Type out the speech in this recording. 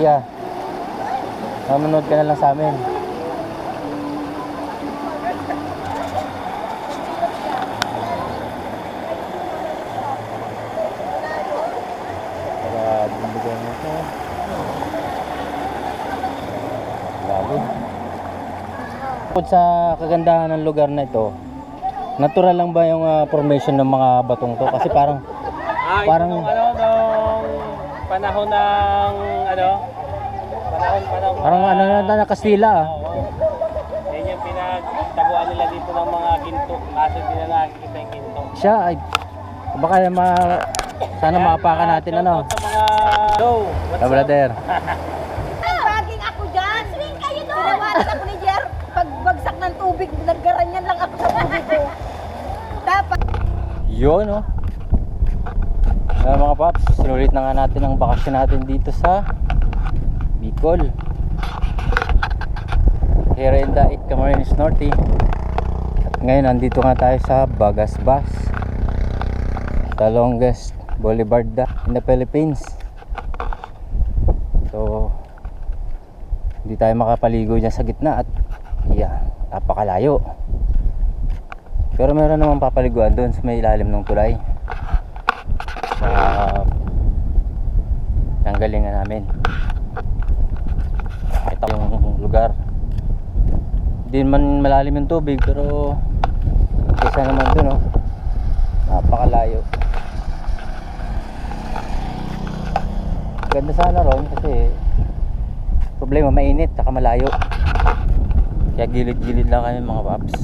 Iya. Mamunod ka na lang sa amin. Bukod sa kagandahan ng lugar na ito, natural lang ba yung ah, formation ng mga batong to? Kasi parang Ah, Parang- ano, panahon ng, ano, panahon, panahon. parang ano na na Kastila ah. Oo. Yan yung pinagtaguan nila dito ng mga ginto. Kaso hindi na nakikita yung ginto. Siya ay baka ma sana maapakan natin ano. Sa mga... Hello, what's Ah, brother. Baging ako dyan. Swing kayo doon. Tinawanan ako ni Jer. Pagbagsak ng tubig, naggaranyan lang ako sa tubig ko. Dapat. Yun oh. Kaya mga paps, sinulit na nga natin ang bakasyon natin dito sa Bicol. Here in the It Camarines Norte. At ngayon, nandito nga tayo sa Bagasbas. The longest boulevard in the Philippines. So, hindi tayo makapaligo dyan sa gitna at yeah, napakalayo. Pero meron namang papaliguan doon sa may ilalim ng tulay. Sa nanggalingan namin. Ito yung lugar. Hindi man malalim yung tubig pero isa naman doon oh. Napakalayo. Ganda sana ron kasi problema mainit saka malayo. Kaya gilid-gilid lang kami mga paps.